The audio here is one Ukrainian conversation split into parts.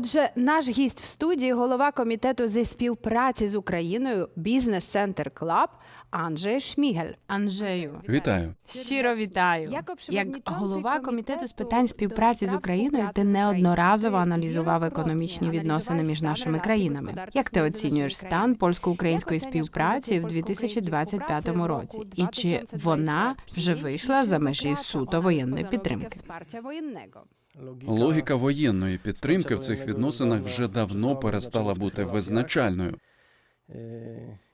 Отже, наш гість в студії, голова комітету зі співпраці з Україною Бізнес Центр Клаб Анджей Шмігель. Анжею. Вітаю. Щиро вітаю. Як Як голова комітету з питань співпраці з Україною, ти неодноразово аналізував економічні відносини між нашими країнами. Як ти оцінюєш стан польсько-української співпраці в 2025 році? І чи вона вже вийшла за межі суто воєнної підтримки? Логіка воєнної підтримки в цих відносинах вже давно перестала бути визначальною.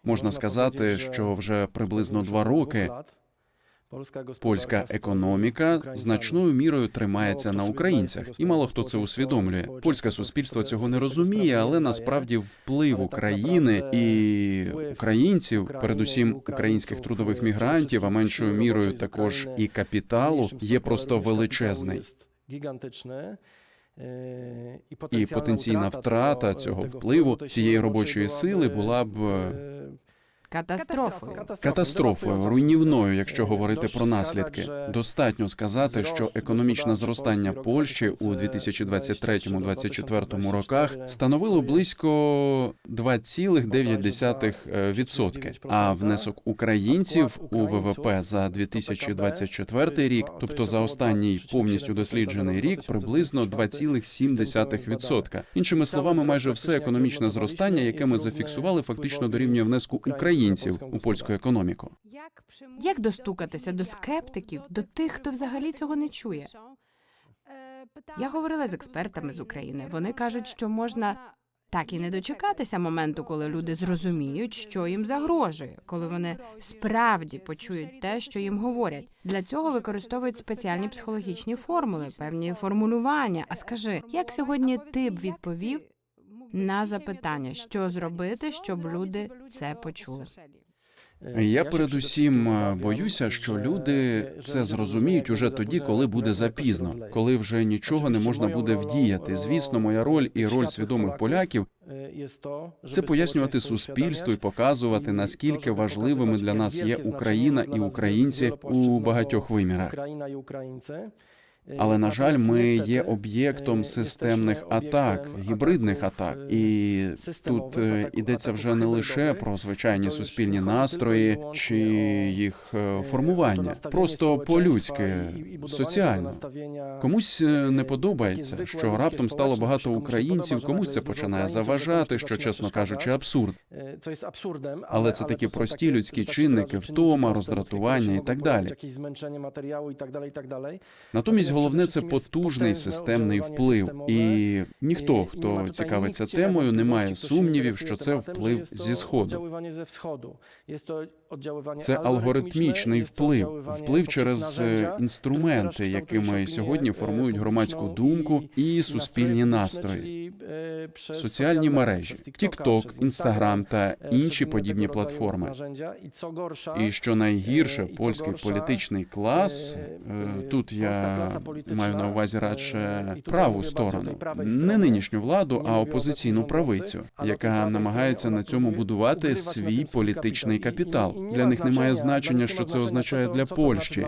Можна сказати, що вже приблизно два роки Польська економіка значною мірою тримається на українцях, і мало хто це усвідомлює. Польське суспільство цього не розуміє, але насправді вплив України і українців, передусім українських трудових мігрантів, а меншою мірою також і капіталу, є просто величезний. І потенційна втрата цього впливу цієї робочої сили була б е, Катастрофою. катастрофою, руйнівною, якщо говорити про наслідки. Достатньо сказати, що економічне зростання Польщі у 2023-2024 роках становило близько 2,9%, а внесок українців у ВВП за 2024 рік, тобто за останній повністю досліджений рік, приблизно 2,7%. Іншими словами, майже все економічне зростання, яке ми зафіксували, фактично дорівнює внеску українців у польську економіку. Як достукатися до скептиків, до тих, хто взагалі цього не чує? Я говорила з експертами з України. Вони кажуть, що можна так і не дочекатися моменту, коли люди зрозуміють, що їм загрожує, коли вони справді почують те, що їм говорять. Для цього використовують спеціальні психологічні формули, певні формулювання. А скажи, як сьогодні ти б відповів на запитання, що зробити, щоб люди це почули? Я передусім е, боюся, що люди це зрозуміють уже тоді, коли буде запізно, коли вже нічого не можна буде вдіяти. Звісно, моя роль і роль свідомих поляків це пояснювати суспільству і показувати наскільки важливими для нас є Україна і українці у багатьох вимірах. Але на жаль, ми є об'єктом системних атак, гібридних атак, і тут е, йдеться вже не лише про звичайні суспільні настрої чи їх е, формування, просто по-людськи, соціально. Комусь е, не подобається, що раптом стало багато українців, комусь це починає заважати, що, чесно кажучи, абсурд. Але це такі прості людські чинники, втома, роздратування і так далі. Натомість головне це потужний системний вплив, і ніхто, хто цікавиться темою, не має сумнівів, що це вплив зі сходу. Це алгоритмічний вплив, вплив через е, інструменти, якими сьогодні формують громадську думку і суспільні настрої. Соціальні мережі, TikTok, Instagram та інші подібні платформи. І що найгірше, польський політичний клас е, тут я маю на увазі радше праву сторону, не нинішню владу, а опозиційну правицю, яка намагається на цьому будувати свій політичний капітал. Для них немає значення, що це означає для Польщі.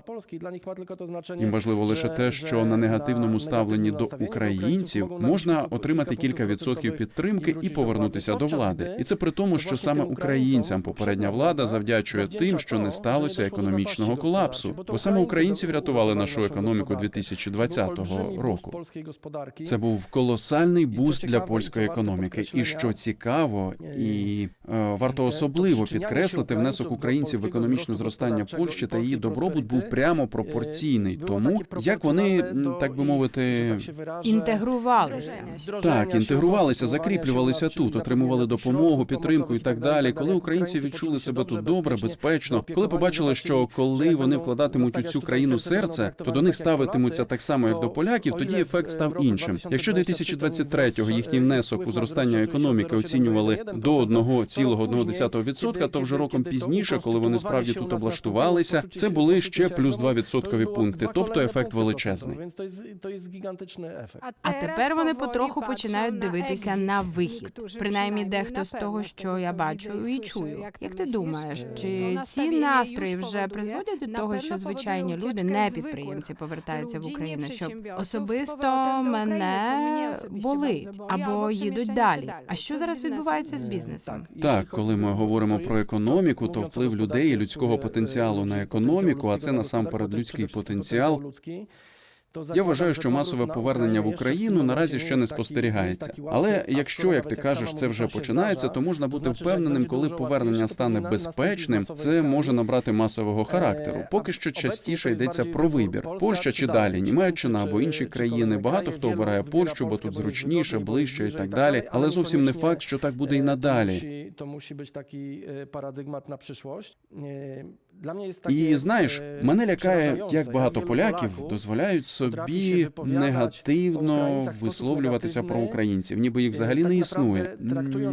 Їм важливо лише те, що на негативному ставленні до українців можна отримати кілька відсотків підтримки і повернутися до влади. І це при тому, що саме українцям попередня влада завдячує тим, що не сталося економічного колапсу, бо саме українці врятували нашу економіку 2020 року. Це був колосальний буст для польської економіки. І що цікаво, і е, варто особливо підкреслити, внесок українців в економічне зростання Польщі та її добробут був прямо пропорційний тому, як вони так би мовити, Інтегрувалися. так інтегрувалися, закріплювалися тут, отримували допомогу, підтримку і так далі. Коли українці відчули себе тут добре, безпечно, коли побачили, що коли вони вкладатимуть у цю країну серце, то до них ставитимуться так само, як до поляків. Тоді ефект став іншим. Якщо 2023-го їхній внесок у зростання економіки оцінювали до 1,1%, то вже роком пізніше, коли вони справді тут облаштувалися, це були ще плюс 2 відсоткові пункти, тобто ефект величезний. А тепер вони потроху починають дивитися на вихід. Принаймні, дехто з того, що я бачу і чую. Як ти думаєш, чи ці настрої вже призводять до того, що звичайні люди, не підприємці, повертаються повертаються в Україну, що особисто мене болить або їдуть далі. А що зараз відбувається з бізнесом? Так, коли ми говоримо про економіку, то вплив людей і людського потенціалу на економіку, а це насамперед людський потенціал. Я вважаю, що масове повернення в Україну наразі ще не спостерігається. Але якщо, як ти кажеш, це вже починається, то можна бути впевненим, коли повернення стане безпечним, це може набрати масового характеру. Поки що частіше йдеться про вибір: Польща чи далі, Німеччина або інші країни. Багато хто обирає Польщу, бо тут зручніше, ближче і так далі. Але зовсім не факт, що так буде і надалі. To musi być taki e, paradygmat na przyszłość. Dla mnie jest І знаєш, e, мене лякає, як багато поляків дозволяють собі негативно висловлюватися про українців, ніби їх е, взагалі не існує,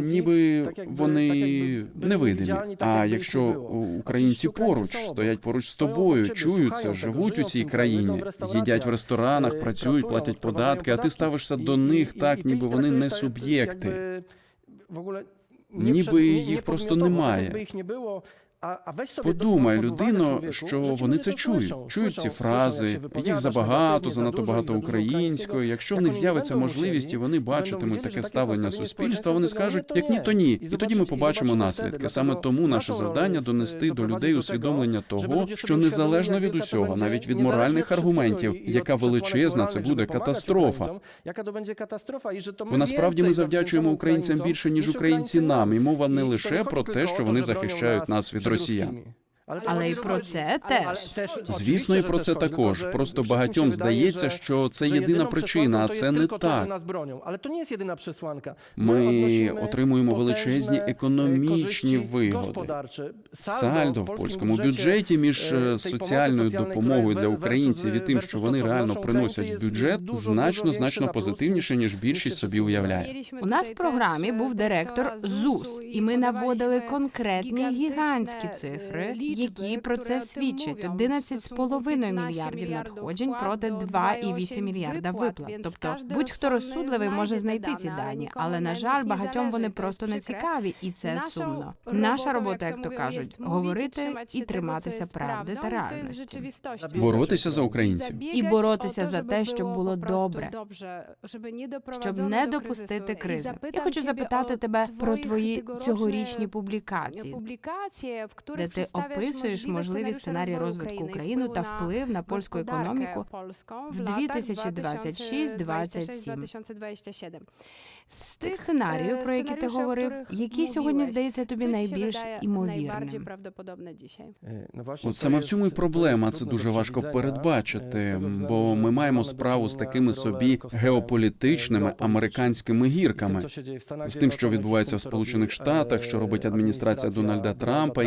ніби вони невидимі. А якщо українці поруч стоять поруч з тобою, obok ciebie, чують це, słuchają tego, живуть у цій країні, їдять в ресторанах, е, працюють, платять податки, а ти ставишся до них так, ніби вони не суб'єкти. Ніби їх просто немає. tak jakby їх не було. А, а весь собі Подумай, pod увагу людино, чоловіку, що що вони ті це люди чують, слышать, чують ці слышать, фрази, слышать, як їх виповідаєш забагато, негативні, занадто задуже, багато і задуже української. Якщо в як них вони з'явиться będą можливість, і musieli, вони będą бачитимуть widzieli, таке że takie ставлення nastawienie суспільства, вони społeczeństwa скажуть, to як ні, nie. то ні. І І тоді ми zobaczycie- і побачимо zobaczymy наслідки. wtedy. Саме Dlatego тому наше naszą rolą завдання jest, донести e, до doprowadzić людей do усвідомлення tego, żeby того, ludzie що sobie незалежно uświadomili, від jaka to усього, będzie, навіть від niezależnie моральних od wszystkiego аргументів, i- i яка od przesłanek величезна це moralnych, буде żeby pomagać катастрофа. Українцям, яка то będzie катастрофа, і що то ми Бо насправді ми więcej завдячуємо zawdzięczamy українцям українцям, більше, ніж ніж українці українці нам, і мова не І то лише не про chodzi те, tylko що o вони to, że bronią захищають нас від przed росіян. ruskimi. Ale, Але й to про це теж. теж Звісно, і про це також. Просто багатьом здається, що це єдина причина, а це не так. Але то не є єдина przesłanka. Ми отримуємо величезні економічні вигоди. Сальдо в польському бюджеті між е, соціальною допомогою для українців і тим, що вони реально приносять в бюджет, значно значно позитивніше ніж більшість собі уявляє. У нас в програмі був директор ЗУС, і ми наводили конкретні гігантські цифри, які про це свідчать: 11,5 мільярдів надходжень проти 2,8 мільярда виплат. Тобто будь-хто розсудливий може знайти ці дані, але на жаль, багатьом вони просто не цікаві, і це сумно. Наша робота, як то кажуть, говорити і триматися правди та реальності. Боротися за українців. І боротися за те, щоб було добре, щоб не допустити кризи. Я хочу запитати тебе про твої цьогорічні публікації, де ти описуєш можливі сценарії розвитку України та вплив на польську економіку в 2026-27. З тих сценаріїв, про які ти говорив, які сьогодні здається тобі найбільш імовірним? От саме в цьому і проблема. Це дуже важко передбачити, бо ми маємо справу з такими собі геополітичними американськими гірками. з тим, що відбувається в Сполучених Штатах, що робить адміністрація Дональда Трампа,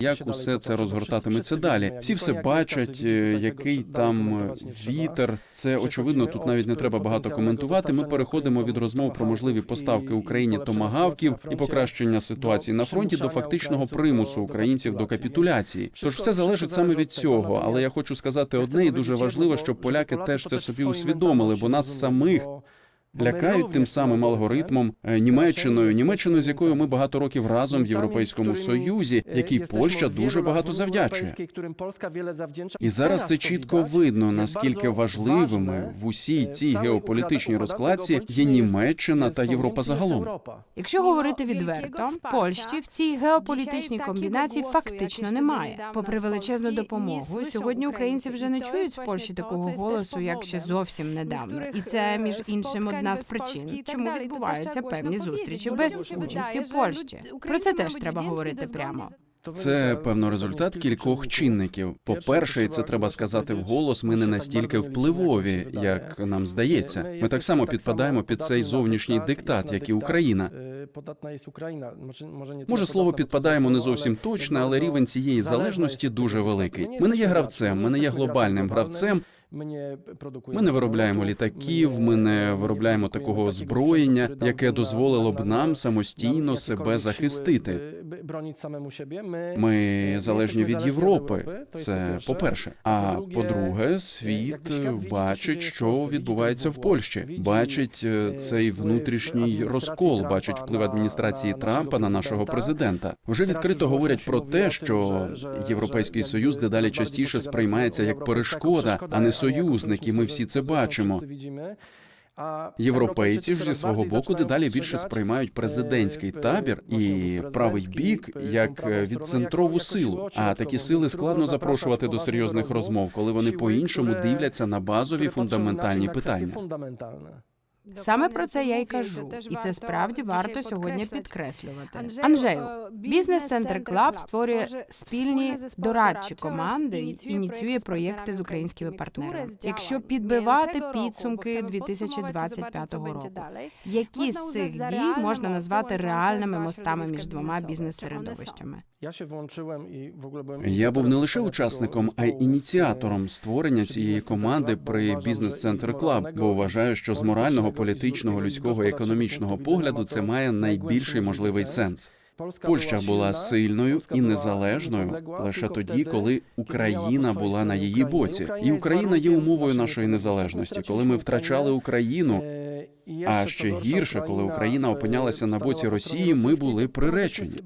як усе це розгортатиметься далі. Всі все бачать, е, який там е, вітер. Це очевидно. Тут навіть не треба багато коментувати. Ми переходимо від розмов про можливі поставки Україні томагавків і покращення ситуації на фронті до фактичного примусу українців до капітуляції. Тож все залежить саме від цього. Але я хочу сказати одне, і дуже важливо, щоб поляки теж це собі усвідомили, бо нас самих лякають тим самим алгоритмом е, Німеччиною, Німеччиною, з якою ми багато років разом в Європейському Союзі, якій Польща дуже багато завдячує. І зараз це чітко видно, наскільки важливими в усій цій геополітичній розкладці є Німеччина та Європа загалом. Якщо говорити відверто, Польщі в цій геополітичній комбінації фактично немає. Попри величезну допомогу, сьогодні українці вже не чують з Польщі такого голосу, як ще зовсім недавно. І це між іншим одна з причин, чому відбуваються певні зустрічі без участі Польщі. Про це теж треба говорити прямо. Це певно результат кількох чинників. По-перше, і це треба сказати вголос. Ми не настільки впливові, як нам здається. Ми так само підпадаємо під цей зовнішній диктат, як і Україна. Може, слово підпадаємо не зовсім точне, але рівень цієї залежності дуже великий. Ми не є гравцем, ми не є глобальним гравцем. Ми не виробляємо літаків, ми не виробляємо такого озброєння, яке дозволило б нам самостійно себе захистити. Ми залежні від Європи. Це по-перше. А по-друге, світ е, бачить, що відбувається в Польщі. Бачить е, цей внутрішній розкол, бачить вплив адміністрації Трампа на нашого президента. Вже відкрито говорять про те, що Європейський союз дедалі частіше сприймається як перешкода, а не союзник, і ми всі це бачимо. Європейці ж зі свого боку дедалі більше сприймають президентський табір і правий бік як е, відцентрову силу. А такі сили складно запрошувати до серйозних розмов, коли вони по-іншому дивляться на базові фундаментальні питання. Саме про це я й кажу, і це справді варто сьогодні підкреслювати. Анжею, бізнес-центр Клаб створює спільні дорадчі команди і ініціює проєкти з українськими партнерами. Якщо підбивати підсумки 2025 року, які з цих дій можна назвати реальними мостами між двома бізнес-середовищами? Я був не лише учасником, а й ініціатором створення цієї команди при бізнес-центр Клаб, бо вважаю, що з морального, політичного, людського і економічного погляду це має найбільший можливий сенс. Польща була сильною і незалежною лише тоді, коли Україна була на її боці, і Україна є умовою нашої незалежності. Коли ми втрачали Україну, а ще гірше, коли Україна опинялася на боці Росії, ми були приречені.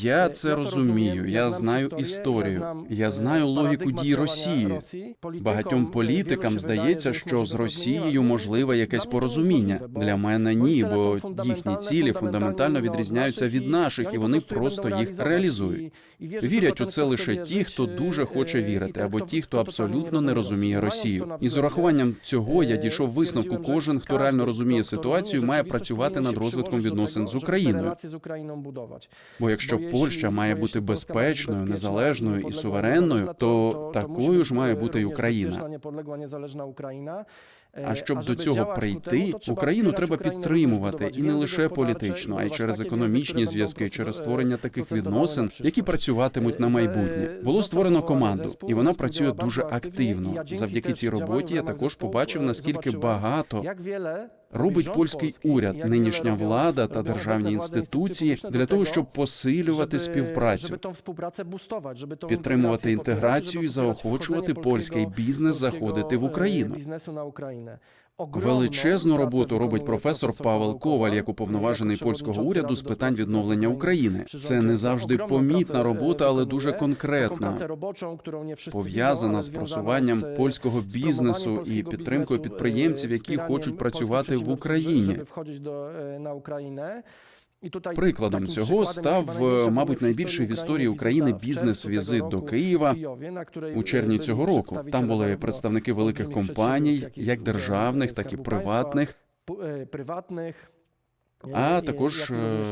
Я це розумію. Я знаю історію. Я знаю логіку дій Росії. Багатьом політикам здається, що з Росією можливе якесь порозуміння. Для мене ні, бо їхні цілі фундаментально відрізняються від наших, і вони просто їх реалізують. Вірять у це лише ті, хто дуже хоче вірити, або ті, хто абсолютно не розуміє Росію. І з урахуванням цього я дійшов висновку. Кожен, хто реально розуміє ситуацію, має працювати над розвитком відносин з Україною. Бо якщо Польща має бути безпечною, незалежною і суверенною, то такою ж має бути й Україна. А щоб до цього прийти, Україну треба підтримувати і не лише політично, а й через економічні зв'язки, через створення таких відносин, які працюватимуть на майбутнє. Було створено команду, і вона працює дуже активно. Завдяки цій роботі я також побачив наскільки багато робить польський уряд, нинішня влада та державні інституції для того, щоб посилювати співпрацю, підтримувати інтеграцію і заохочувати польський бізнес заходити в Україну. Величезну роботу робить професор Павел Коваль як уповноважений польського уряду з питань відновлення України. Це не завжди помітна робота, але дуже конкретна, пов'язана з просуванням польського бізнесу і підтримкою підприємців, які хочуть працювати в Україні. Прикладом цього став, е, мабуть, найбільший в історії України бізнес-візит до Києва у червні цього року. Там були представники великих компаній, як державних, так і приватних. А також е,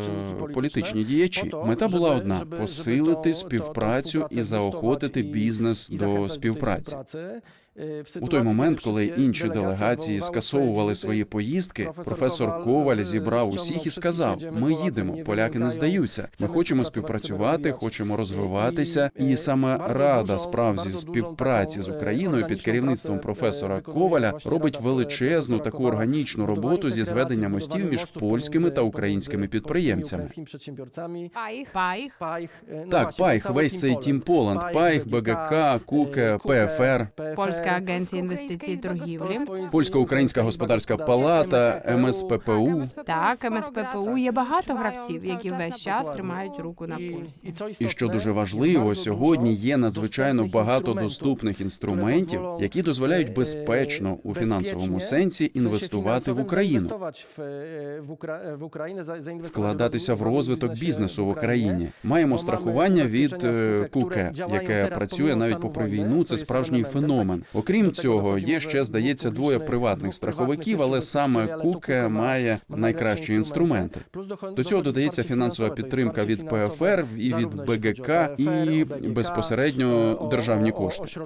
політичні діячі. Мета була одна: посилити співпрацю і заохотити бізнес до співпраці. У той момент, коли інші делегації скасовували свої поїздки, професор Коваль зібрав усіх і сказав: Ми їдемо, поляки не здаються. Ми хочемо співпрацювати, хочемо розвиватися. І саме рада справ зі співпраці з Україною під керівництвом професора Коваля робить величезну таку органічну роботу зі зведення мостів між польськими та українськими підприємцями. Пайх, Так, Пайх, весь цей тім Поланд, Пайх, БГК, Куке, ПФР. Польська агенція інвестицій і торгівлі. Польсько-українська господарська палата, МСППУ. Так, МСППУ є багато гравців, які весь час тримають руку на пульсі. І що дуже важливо, сьогодні є надзвичайно багато доступних інструментів, які дозволяють безпечно у фінансовому сенсі інвестувати в Україну, вкладатися в розвиток бізнесу в Україні. Маємо страхування від е, КУКЕ, яке працює навіть попри війну. Це справжній феномен. Окрім цього, є ще здається двоє приватних страховиків, але саме Куке має найкращі інструменти. До цього додається фінансова підтримка від ПФР і від БГК, і безпосередньо державні кошти.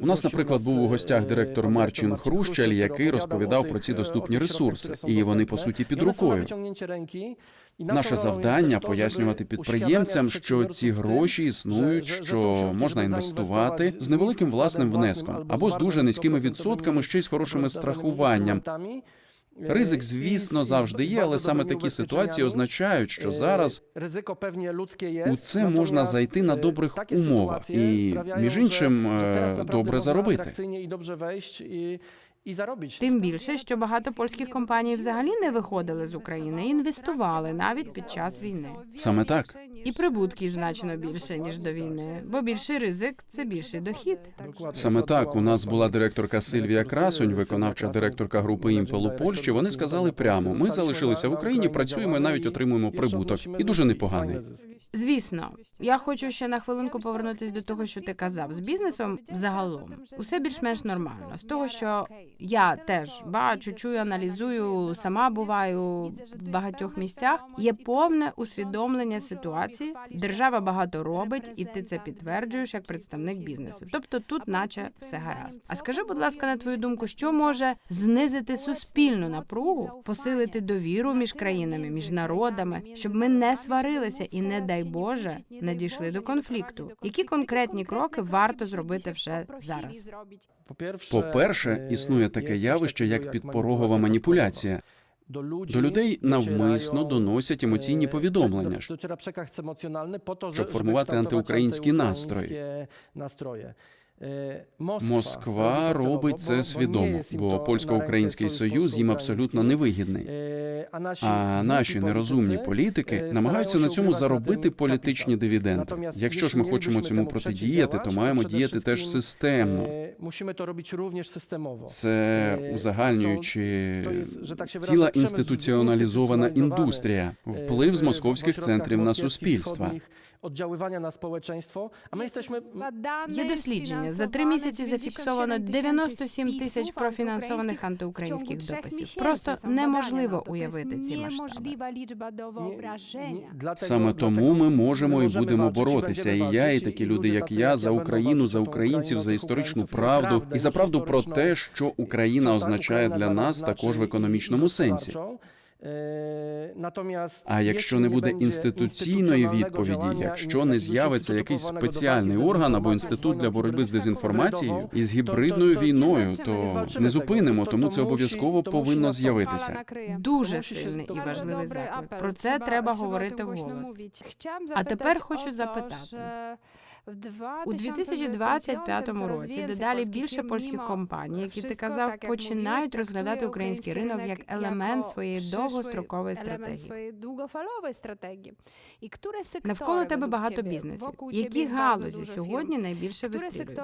У нас, наприклад, був у гостях директор Марчин Хрущаль, який розповідав про ці доступні ресурси, і вони по суті під рукою. Наше завдання пояснювати підприємцям, що ці гроші існують, що можна інвестувати з невеликим власним внеском або з дуже низькими відсотками, ще й з хорошим страхуванням. Ризик, звісно, завжди є, але саме такі ситуації означають, що зараз у це можна зайти на добрих умовах і, між іншим, е, добре заробити. Тим більше, що багато польських компаній взагалі не виходили з України, інвестували навіть під час війни. Саме так. І прибутки значно більше ніж до війни, бо більший ризик це більший дохід. Саме так у нас була директорка Сильвія Красунь, виконавча директорка групи «Імпел» у Польщі. Вони сказали прямо: ми залишилися в Україні, працюємо і навіть отримуємо прибуток, і дуже непоганий. Звісно, я хочу ще на хвилинку повернутися до того, що ти казав. З бізнесом загалом усе більш-менш нормально. З того, що я теж бачу, чую, аналізую, сама буваю в багатьох місцях. Є повне усвідомлення ситуації. Держава багато робить, і ти це підтверджуєш як представник бізнесу. Тобто тут, наче все гаразд. А скажи, будь ласка, на твою думку, що може знизити суспільну напругу, посилити довіру між країнами, між народами, щоб ми не сварилися і, не дай Боже, не дійшли до конфлікту. Які конкретні кроки варто зробити вже зараз? По-перше, існує таке явище, як підпорогова маніпуляція. До людей навмисно доносять емоційні повідомлення, щоб формувати антиукраїнські настрої. Москва робить це свідомо, бо польсько-український союз їм абсолютно невигідний. А наші нерозумні політики намагаються на цьому заробити політичні дивіденди. Якщо ж ми хочемо цьому протидіяти, то маємо діяти теж системно. Це Е, узагальнюючи się ціла інституціоналізована індустрія вплив з московських центрів на суспільство. Oddziaływania na społeczeństwo, a my jesteśmy Є дослідження. За три місяці зафіксовано 97 тисяч профінансованих антиукраїнських дописів. Просто неможливо уявити ці масштаби. Саме тому ми можемо і будемо боротися. І я, і такі люди, як я, за Україну, за українців, за історичну правду і за правду про те, що Україна означає для нас також в економічному сенсі. А якщо не буде інституційної відповіді, якщо не з'явиться якийсь спеціальний орган або інститут для боротьби з дезінформацією і з гібридною війною, то не зупинимо, тому це обов'язково повинно з'явитися. Дуже сильний і важливий заклик. Про це треба говорити вголос. А тепер хочу запитати. У 2025 році дедалі більше польських компаній, які ти казав, починають розглядати український ринок як елемент своєї довгострокової стратегії. Навколо тебе багато бізнесів. Які галузі сьогодні найбільше вистрілюють?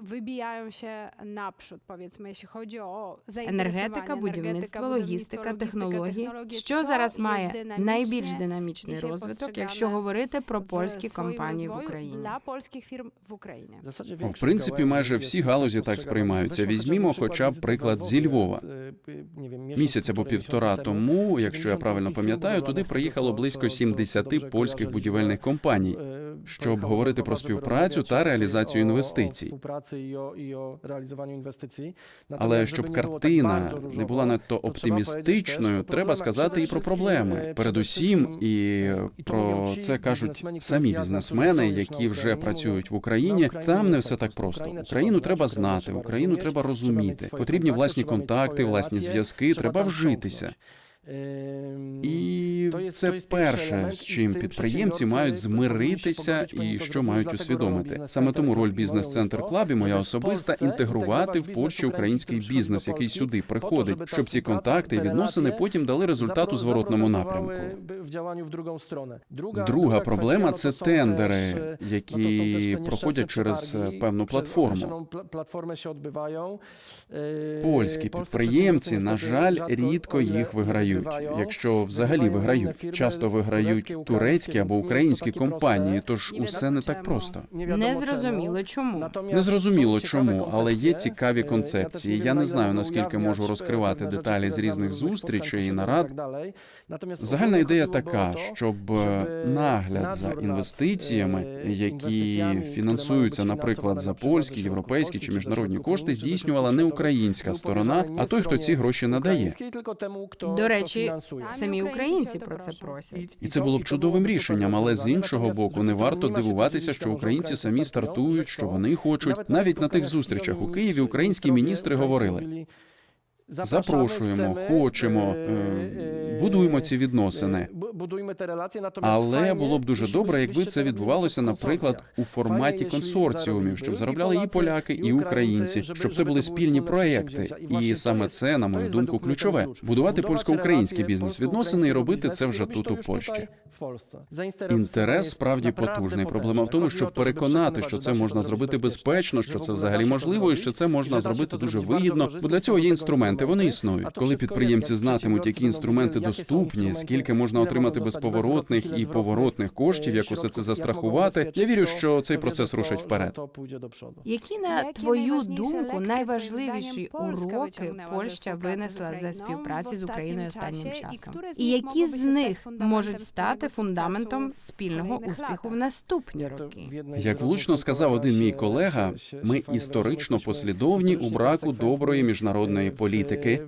Wybijają się naprzód, powiedzmy, jeśli chodzi o Енергетика, будівництво, логістика, технології. Що зараз має найбільш динамічний розвиток, якщо говорити про польські компанії в Україні? для польських фірм в Україні? W В принципі, майже всі галузі так сприймаються. Візьмімо хоча б приклад зі Львова. Е, Місяць або півтора тому, якщо я правильно пам'ятаю, туди приїхало близько 70 польських будівельних компаній, Е, щоб говорити про співпрацю та реалізацію інвестицій. Але щоб картина не була надто оптимістичною, треба сказати і про проблеми. Передусім, і про це кажуть самі бізнесмени, які вже працюють в Україні. Там не все так просто. Україну треба знати, Україну треба розуміти. Потрібні власні контакти, власні зв'язки. Треба вжитися. І це перше, з чим підприємці мають змиритися і що мають усвідомити. Саме тому роль бізнес-центр клабі моя особиста інтегрувати в Польщі український бізнес, який сюди приходить, щоб ці контакти і відносини потім дали результат у зворотному напрямку. Друга проблема це тендери, які проходять через е, певну платформу. Польські підприємці, на жаль, рідко їх виграють. Виграють, якщо взагалі виграють. Часто виграють турецькі або українські компанії, тож усе не так просто. Не зрозуміло чому. Не зрозуміло чому, але є цікаві концепції. Я не знаю наскільки можу розкривати деталі з різних зустрічей і нарад. Загальна ідея така, щоб е, нагляд за інвестиціями, які фінансуються, наприклад, за польські, європейські чи міжнародні кошти, здійснювала не українська сторона, а той, хто ці гроші надає. До речі, самі українці про це просять. І це було б чудовим рішенням, але з іншого боку, не варто дивуватися, що українці самі стартують, що вони хочуть. Навіть на тих зустрічах у Києві українські міністри говорили: запрошуємо, хочемо, е, будуємо ці відносини. Але було б дуже добре, якби це відбувалося, наприклад, у форматі консорціумів, щоб заробляли і поляки, і українці, щоб це були спільні проекти. І саме це, на мою думку, ключове будувати польсько-українські бізнес-відносини і робити це вже тут у Польщі. Інтерес справді потужний. Проблема в тому, щоб переконати, що це можна зробити безпечно, що це взагалі можливо, і що це можна зробити дуже вигідно. Бо для цього є інструменти. Вони існують. Коли підприємці знатимуть, які інструменти доступні, скільки можна отримати безповоротних і поворотних коштів, як усе це застрахувати. Я вірю, що цей процес рушить вперед. Які на твою думку найважливіші уроки Польща винесла за співпраці з Україною останнім часом? І які з них можуть стати фундаментом спільного успіху в наступні роки? Як влучно сказав один мій колега, ми історично послідовні у браку доброї міжнародної політики,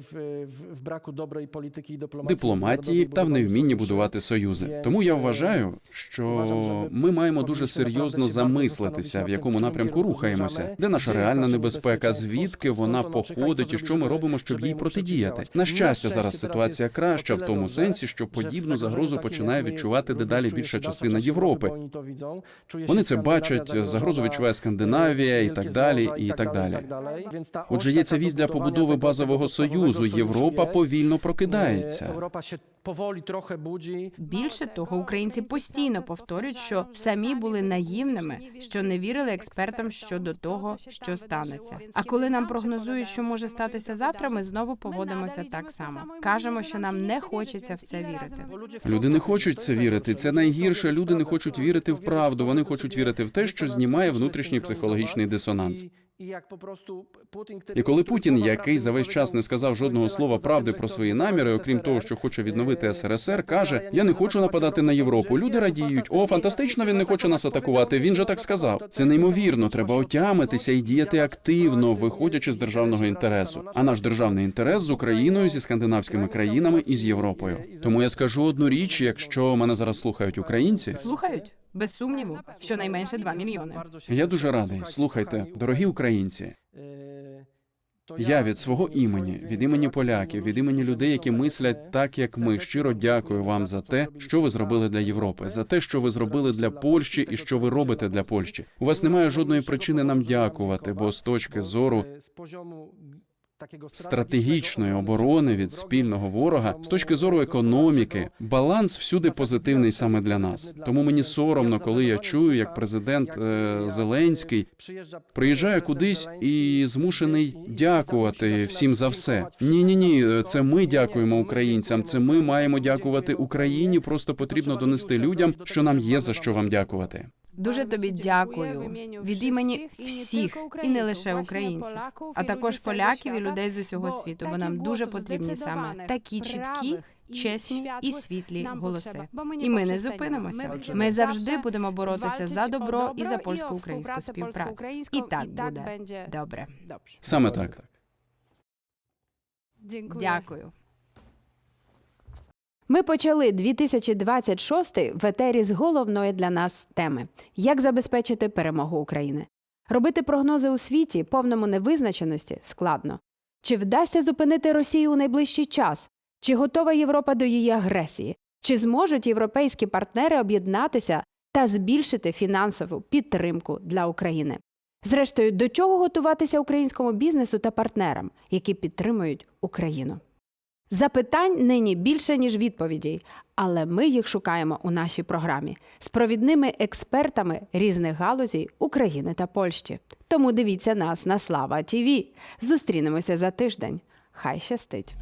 в браку доброї політики і дипломатії та в невмінні будувати союзи. Тому я вважаю, що ми маємо дуже серйозно замислитися, в якому напрямку рухаємося, де наша реальна небезпека, звідки вона походить, і що ми робимо, щоб їй протидіяти. На щастя, зараз ситуація краща в тому сенсі, що подібну загрозу починає відчувати дедалі більша частина Європи. Вони це бачать, загрозу відчуває Скандинавія і так далі, і так далі. Отже, є ця вісь для побудови базового союзу. Європа повільно прокидається. Поволі трохи будzi. Більше того, українці постійно повторюють, що самі були наївними, що не вірили експертам щодо того, що станеться. А коли нам прогнозують, що може статися завтра, ми знову поводимося так само. Кажемо, що нам не хочеться в це вірити. Люди не хочуть це вірити. Це найгірше. Люди не хочуть вірити в правду. Вони хочуть вірити в те, що знімає внутрішній психологічний дисонанс. І коли Путін, який за весь час не сказав жодного слова правди про свої наміри, окрім того, що хоче відновити СРСР, каже: Я не хочу нападати на Європу. Люди радіють. О, фантастично, він не хоче нас атакувати. Він же так сказав. Це неймовірно. Треба отямитися і діяти активно, виходячи з державного інтересу. А наш державний інтерес з Україною, зі скандинавськими країнами і з Європою. Тому я скажу одну річ: якщо мене зараз слухають українці, Слухають без сумніву, щонайменше 2 мільйони. я дуже радий. Слухайте, дорогі українці. Я від свого імені, від імені поляків, від імені людей, які мислять так, як ми, щиро дякую вам за те, що ви зробили для Європи, за те, що ви зробили для Польщі і що ви робите для Польщі. У вас немає жодної причини нам дякувати, бо з точки зору стратегічної оборони від спільного ворога, з точки зору економіки, баланс всюди позитивний саме для нас. Тому мені соромно, коли я чую, як президент е, Зеленський приїжджає кудись і змушений дякувати всім за все. Ні, ні, ні, це ми дякуємо українцям. Це ми маємо дякувати Україні. Просто потрібно донести людям, що нам є за що вам дякувати. Дуже тобі дякую від імені всіх, і не лише українців, а також поляків і людей з усього світу. Бо нам дуже потрібні саме такі чіткі, чесні і світлі голоси. І ми не зупинимося. Ми завжди будемо боротися за добро і за польсько-українську співпрацю. І так буде добре. Саме так. Дякую. Ми почали 2026 в етері з головної для нас теми: як забезпечити перемогу України. Робити прогнози у світі, повному невизначеності, складно. Чи вдасться зупинити Росію у найближчий час? Чи готова Європа до її агресії? Чи зможуть європейські партнери об'єднатися та збільшити фінансову підтримку для України? Зрештою, до чого готуватися українському бізнесу та партнерам, які підтримують Україну? Запитань нині більше, ніж відповідей, але ми їх шукаємо у нашій програмі з провідними експертами різних галузей України та Польщі. Тому дивіться нас на Слава ТІВІ. Зустрінемося за тиждень. Хай щастить!